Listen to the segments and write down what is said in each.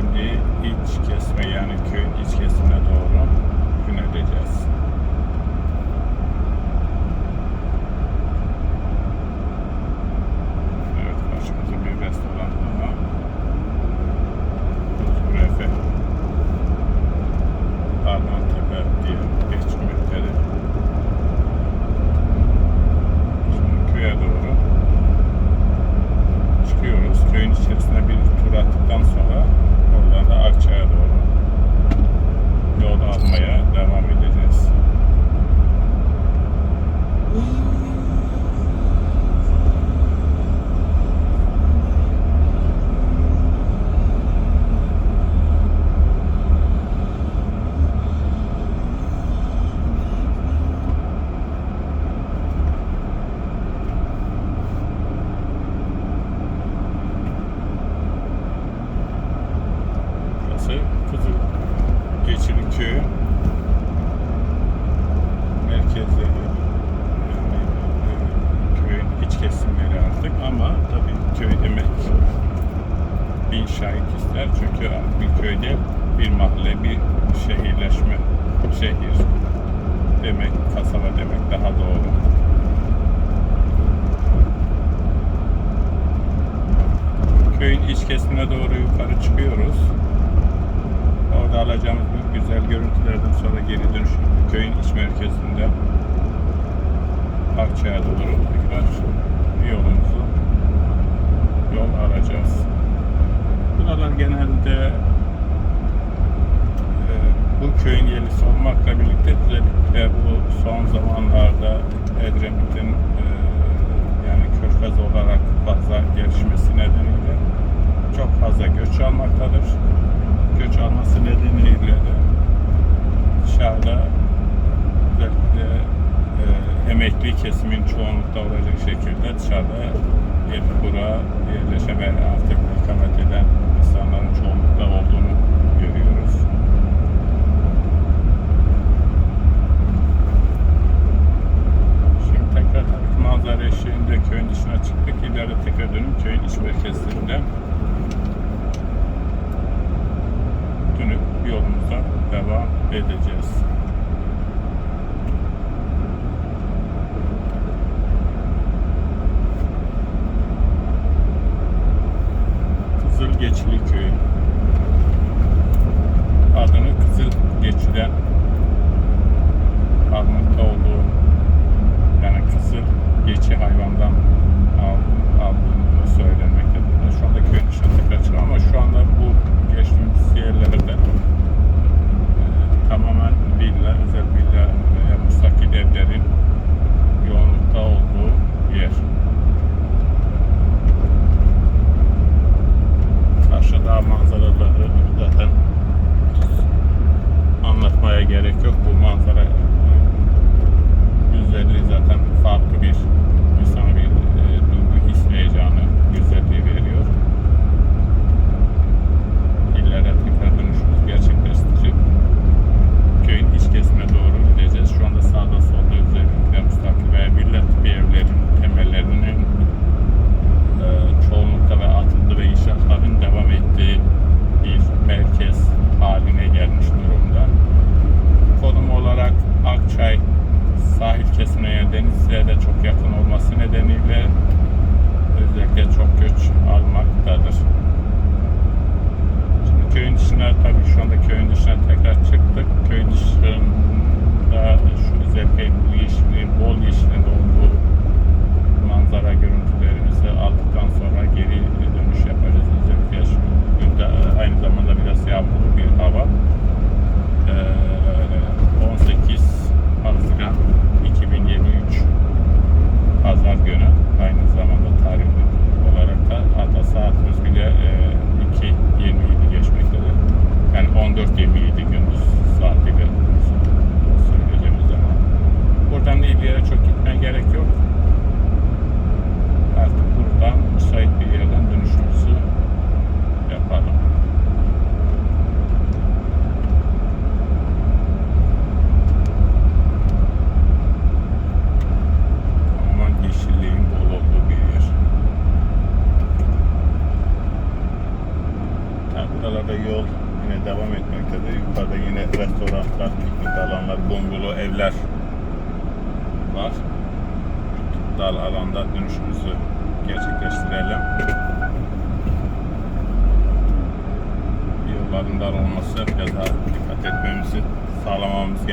Şimdi iç kesme yani köy iç kesmine doğru gün edeceğiz. içeride durup tekrar yolumuzu yol arayacağız. Buralar genelde e, bu köyün yerlisi olmakla birlikte özellikle bu son zamanlarda Edremit'in e, yani körfez olarak fazla gelişmesi nedeniyle çok fazla göç almaktadır. Göç alması nedeniyle de hayatta şekilde dışarıda bir kura yerleşemeye artık ikamet eden insanların çoğunlukta olduğunu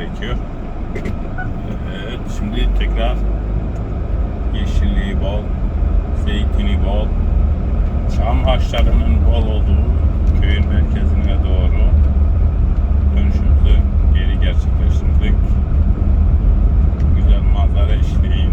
gerekiyor. Evet şimdi tekrar yeşilliği bol, zeytini bol, çam haşlarının bol olduğu köyün merkezine doğru dönüşümüzü geri gerçekleştirdik. Güzel manzara eşliği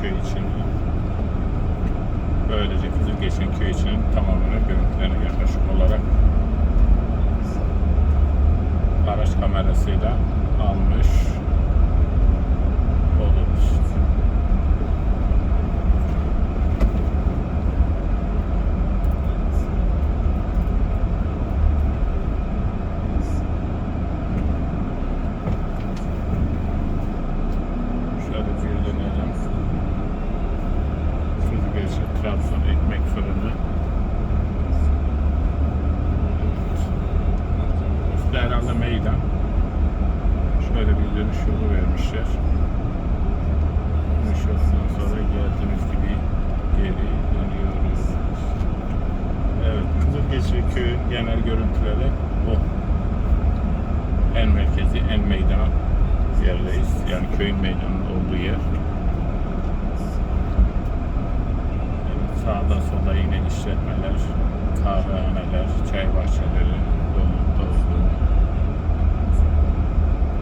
köy için böylece Kızıl Geçin köy içinin tamamını görüntülerine yaklaşık olarak araç kamerasıyla almış. Süzgeci, Trabzon ekmek fırını. Üstte herhalde meydan. Şöyle bir dönüş yolu vermişler. Dönüş yolundan sonra geldiğimiz gibi geri dönüyoruz. Evet, Kızılgeçi köyün genel görüntüleri bu. En merkezi, en meydan yerdeyiz. Yani köyün meydanının olduğu yer. Evet, sağda solda yine işletmeler, kahvehaneler, çay bahçeleri dolu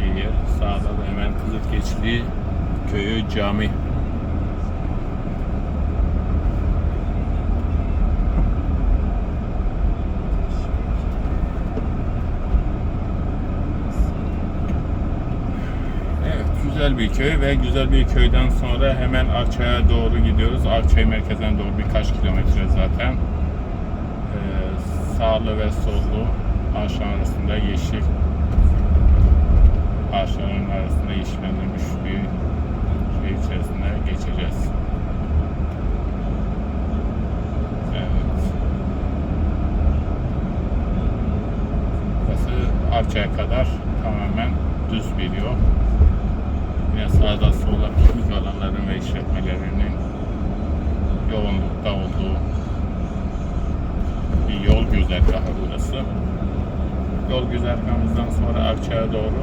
bir yer. Sağda da hemen Kızılgeçli köyü cami. Evet, güzel bir köy ve güzel bir köyden sonra hemen Arçay'a doğru gidiyoruz. Arçay merkezine doğru birkaç kilometre zaten. Ee, sağlı ve sollu arasında yeşil ağaçların arasında yeşillendirilmiş bir şey içerisinde geçeceğiz. Evet. Burası Arçay'a kadar tamamen düz bir yol. Yine sağda solda piknik alanların ve işletmelerinin yoğunlukta olduğu bir yol güzergahı burası. Yol güzergahımızdan sonra Arçay'a doğru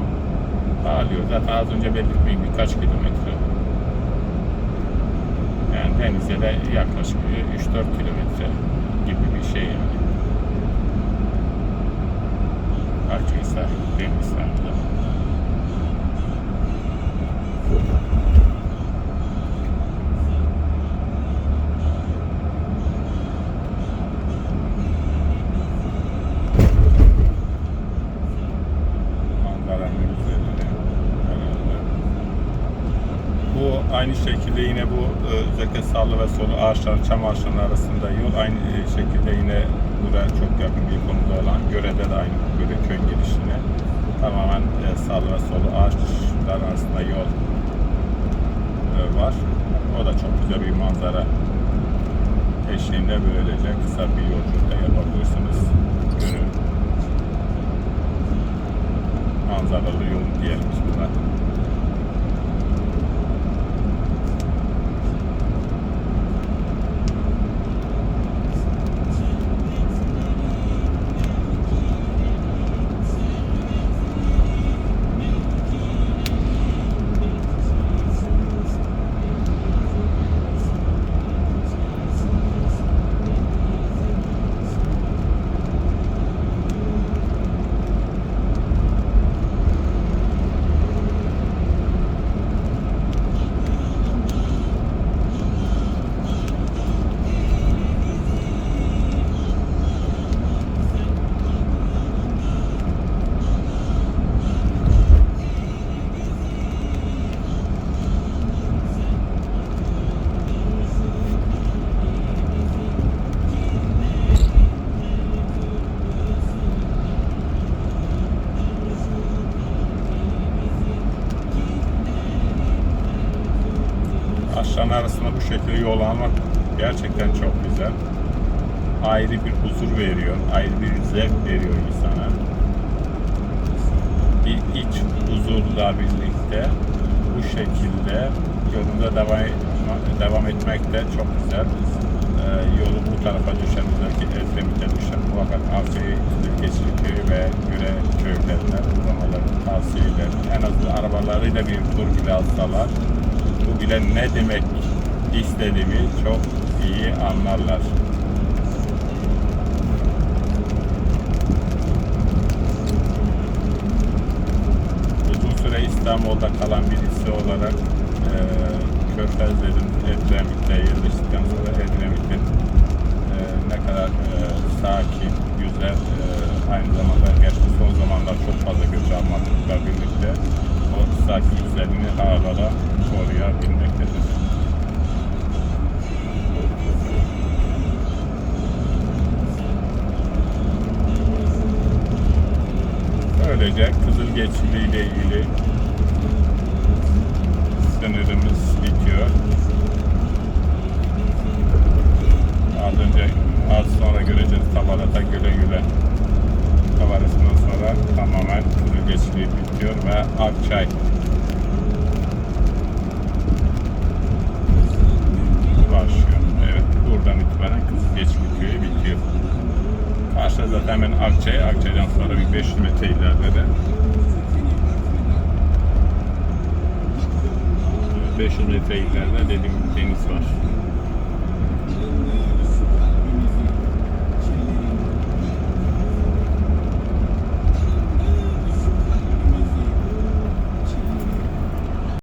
dağılıyor. Zaten az önce belirttiğim birkaç kilometre. Yani denize de yaklaşık 3-4 kilometre gibi bir şey yani. Arçaysa deniz sahili. Manzaranın üzerine herhalde. Bu aynı şekilde yine bu e, özellikle sağlı ve solu ağaçlar, çam ağaçlarının arasında yol aynı e, şekilde yine buraya çok yakın bir konuda olan Göre'de de aynı Göre köy girişine tamamen e, sağlı ve solu ağaçlar arasında yol e, var. O da çok güzel bir manzara eşliğinde böylece kısa bir yolculuk da yapabilirsiniz. Gönül manzaralı yol diyelim biz buna. Arasında bu şekilde yol almak gerçekten çok güzel. Ayrı bir huzur veriyor, ayrı bir zevk veriyor insana. Bir iç huzurla birlikte bu şekilde yolunda devam, devam etmek de çok güzel. Ee, yolu bu tarafa düşen, özellikle Edremit'e düşen muhakkak Avcı'yı, Geçili Köyü ve Güre köylerine uğramalarını tavsiye ederim. En azından arabalarıyla bir tur bile alsalar bile ne demek istediğimi çok iyi anlarlar. Uzun süre İstanbul'da kalan birisi olarak e, Körfezlerin Edremit'te yerleştikten sonra Edremit'in e, ne kadar e, sakin, güzel, e, aynı zamanda gerçi son zamanlar çok fazla göç almakla birlikte o sakin güzelliğini hala oraya binmektedir. Böylece Kızıl Geçili ile ilgili sınırımız bitiyor. Az önce az sonra göreceğiz Tabarata Güle Güle Tabarasından sonra tamamen Kızıl Geçili bitiyor ve Akçay 500 metre ileride dediğim gibi deniz var.